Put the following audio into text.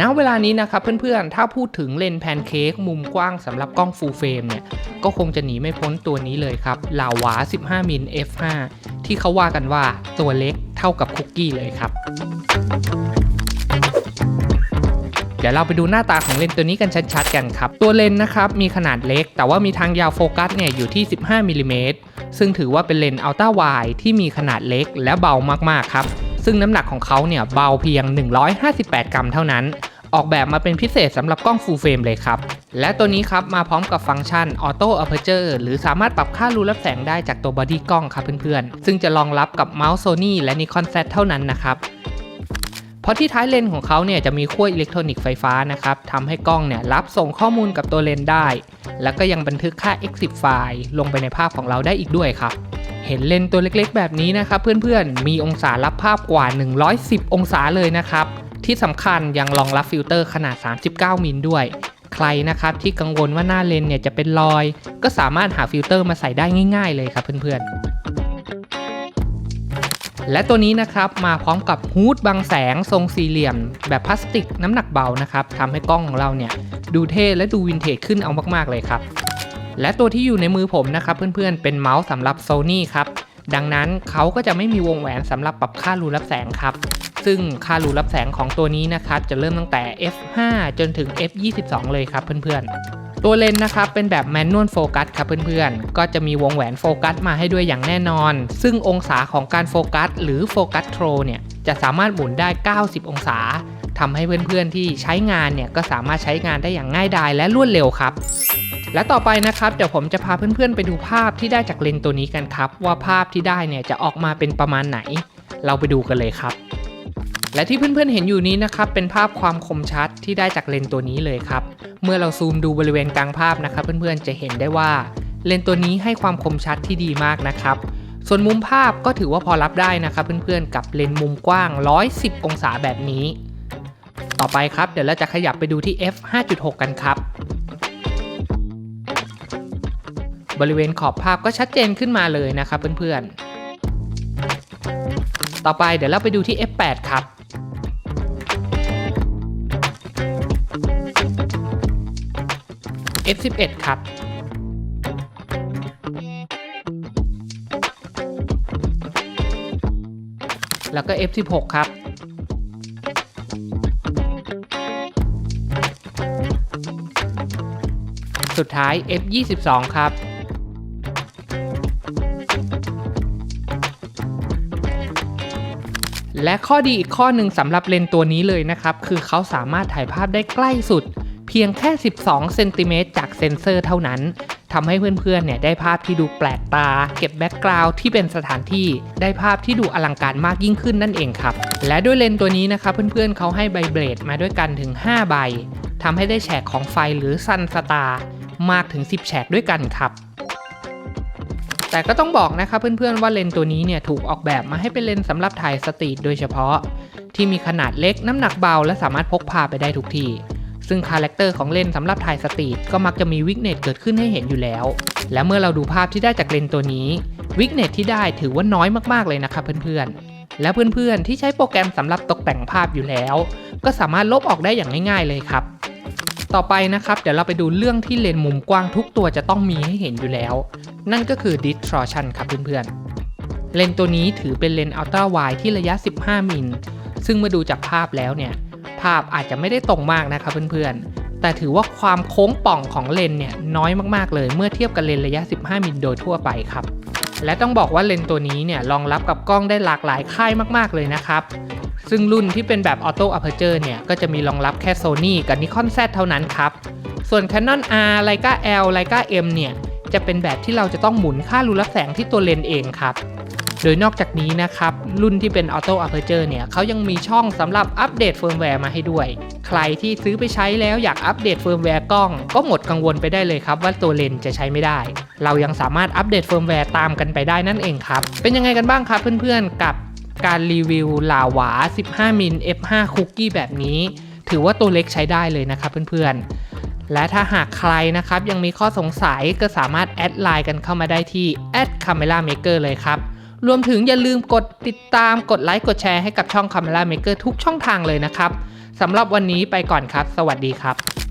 ณเวลานี้นะครับเพื่อนๆ ถ้าพูดถึงเลนแพนเค้กมุมกว้างสำหรับกล้องฟูลเฟรมเนี่ย ก็คงจะหนีไม่พ้นตัวนี้เลยครับลาวา 15 มิล f5 ที่เขาว่ากันว่าตัวเล็กเท่ากับคุกกี้เลยครับ เดี๋ยวเราไปดูหน้าตาของเลนตัวนี้กันชัดๆกันครับ ตัวเลนนะครับมีขนาดเล็ก แต่ว่ามีทางยาวโฟกัสเนี่ยอยู่ที่ 15มิลลิเมตรซึ่งถือว่าเป็นเลนอัลตร้าไวที่มีขนาดเล็กและเบามากๆครับ ซึ่งน้ำหนักของเขาเนี่ยเบาเพียง 158 กรัมเท่านั้น ออกแบบมาเป็นพิเศษสำหรับกล้องฟูลเฟรมเลยครับ และตัวนี้ครับมาพร้อมกับฟังก์ชัน Auto Aperture หรือสามารถปรับค่ารูรับแสงได้จากตัวบอดี้กล้องครับเพื่อนๆ ซึ่งจะรองรับกับเมาส์ Sony และ Nikon Z เท่านั้นนะครับเพราะที่ท้ายเลนของเขาเนี่ยจะมีขั้วอิเล็กทรอนิกส์ไฟฟ้านะครับทำให้กล้องเนี่ยรับส่งข้อมูลกับตัวเลนได้ แล้วก็ยังบันทึกค่า EXIF ไฟล์ลงไปในภาพของเราได้อีกด้วยครับ เห็นเลนส์ตัวเล็กๆ แบบนี้นะครับ เพื่อนๆ มีองศารับภาพกว่า 110 องศาเลยนะครับ ที่สำคัญยังรองรับฟิลเตอร์ขนาด 39 มิลด้วย ใครนะครับที่กังวลว่าหน้าเลนเนี่ยจะเป็นรอย ก็สามารถหาฟิลเตอร์มาใส่ได้ง่าย ๆ เลยครับเพื่อนๆและตัวนี้นะครับมาพร้อมกับฮูดบังแสงทรงสี่เหลี่ยม แบบพลาสติกน้ำหนักเบานะครับทำให้กล้องของเราเนี่ยดูเท่และดูวินเทจขึ้นเอามากๆเลยครับ และตัวที่อยู่ในมือผมนะครับเพื่อนๆ เป็นเมาส์สำหรับ Sony ครับ ดังนั้นเขาก็จะไม่มีวงแหวนสำหรับปรับค่ารูรับแสงครับซึ่งค่ารูรับแสงของตัวนี้นะครับจะเริ่มตั้งแต่ f5 จนถึง f22 เลยครับเพื่อนๆ ตัวเลนส์นะครับเป็นแบบแมนนวลโฟกัสครับเพื่อนๆ ก็จะมีวงแหวนโฟกัสมาให้ด้วยอย่างแน่นอน ซึ่งองศาของการโฟกัสหรือโฟกัสโทรเนี่ยจะสามารถหมุนได้ 90 องศาทำให้เพื่อนๆที่ใช้งานเนี่ยก็สามารถใช้งานได้อย่างง่ายดายและรวดเร็วครับ และต่อไปนะครับเดี๋ยวผมจะพาเพื่อนๆไปดูภาพที่ได้จากเลนส์ตัวนี้กันครับ ว่าภาพที่ได้เนี่ยจะออกมาเป็นประมาณไหน เราไปดูกันเลยครับ และที่เพื่อนๆเห็นอยู่นี้นะครับเป็นภาพความคมชัดที่ได้จากเลนส์ตัวนี้เลยครับ เมื่อเราซูมดูบริเวณกลางภาพนะครับ เพื่อนๆจะเห็นได้ว่าเลนส์ตัวนี้ให้ความคมชัดที่ดีมากนะครับ ส่วนมุมภาพก็ถือว่าพอรับได้นะครับเพื่อนๆกับเลนส์มุมกว้าง 110 องศาแบบนี้ ต่อไปครับเดี๋ยวเราจะขยับไปดูที่ f 5.6 กันครับ บริเวณขอบภาพก็ชัดเจนขึ้นมาเลยนะครับเพื่อนๆ ต่อไปเดี๋ยวเราไปดูที่ f8 ครับ f11 ครับ แล้วก็ f16 ครับ สุดท้าย f22 ครับ และข้อดีอีกข้อหนึ่งสำหรับเลนส์ตัวนี้เลยนะครับ คือเขาสามารถถ่ายภาพได้ใกล้สุด เพียงแค่ 12 เซนติเมตรจากเซ็นเซอร์เท่านั้นทำให้เพื่อนๆเนี่ยได้ภาพที่ดูแปลกตา เก็บแบ็กกราวด์ที่เป็นสถานที่ ได้ภาพที่ดูอลังการมากยิ่งขึ้นนั่นเองครับ และด้วยเลนส์ตัวนี้นะครับเพื่อนๆเขาให้ใบเบรดมาด้วยกันถึง 5 ใบทำให้ได้แฉกของไฟหรือซันสตาร์มากถึง 10 แฉกด้วยกันครับ แต่ก็ต้องบอกนะครับเพื่อนๆว่าเลนส์ตัวนี้เนี่ยถูกออกแบบมาให้เป็นเลนส์สำหรับถ่ายสตรีทโดยเฉพาะ ที่มีขนาดเล็กน้ำหนักเบาและสามารถพกพาไปได้ทุกที่ซึ่งคาแรคเตอร์ของเลนส์สำหรับถ่ายสตรีทก็มักจะมีวิกเนตเกิดขึ้นให้เห็นอยู่แล้ว และเมื่อเราดูภาพที่ได้จากเลนส์ตัวนี้ วิกเนตที่ได้ถือว่าน้อยมากๆเลยนะครับเพื่อนๆ และเพื่อนๆที่ใช้โปรแกรมสำหรับตกแต่งภาพอยู่แล้ว ก็สามารถลบออกได้อย่างง่าย ๆเลยครับ ต่อไปนะครับ เดี๋ยวเราไปดูเรื่องที่เลนส์มุมกว้างทุกตัวจะต้องมีให้เห็นอยู่แล้ว นั่นก็คือ distortion ครับเพื่อนๆ เลนส์ตัวนี้ถือเป็นเลนส์อัลตร้าไวที่ระยะ 15 มิล ซึ่งเมื่อดูจากภาพแล้วเนี่ย ภาพอาจจะไม่ได้ตรงมากนะครับเพื่อนๆ แต่ถือว่าความโค้งป่องของเลนส์เนี่ยน้อยมากๆเลยเมื่อเทียบกับเลนส์ระยะ 15 มิลโดยทั่วไปครับ และต้องบอกว่าเลนส์ตัวนี้เนี่ยรองรับกับกล้องได้หลากหลายค่ายมากๆเลยนะครับ ซึ่งรุ่นที่เป็นแบบ Auto Aperture เนี่ย ก็จะมีรองรับแค่ Sony กับ Nikon Z เท่านั้นครับ ส่วน Canon R Leica L Leica M เนี่ย จะเป็นแบบที่เราจะต้องหมุนค่ารูรับแสงที่ตัวเลนส์เองครับ โดยนอกจากนี้นะครับ รุ่นที่เป็น Auto Aperture เนี่ยเขายังมีช่องสำหรับอัปเดตเฟิร์มแวร์มาให้ด้วย ใครที่ซื้อไปใช้แล้วอยากอัปเดตเฟิร์มแวร์กล้อง ก็หมดกังวลไปได้เลยครับว่าตัวเลนส์จะใช้ไม่ได้ เรายังสามารถอัปเดตเฟิร์มแวร์ตามกันไปได้นั่นเองครับเป็นยังไงกันบ้างครับเพื่อนๆกับ การรีวิวลาวา 15 มิล f5 คุกกี้แบบนี้ ถือว่าตัวเล็กใช้ได้เลยนะครับเพื่อนๆ และถ้าหากใครนะครับยังมีข้อสงสัยก็สามารถแอดไลน์กันเข้ามาได้ที่ @camera maker เลยครับ รวมถึงอย่าลืมกดติดตามกดไลค์กดแชร์ให้กับช่อง Camera Maker ทุกช่องทางเลยนะครับสำหรับวันนี้ไปก่อนครับ สวัสดีครับ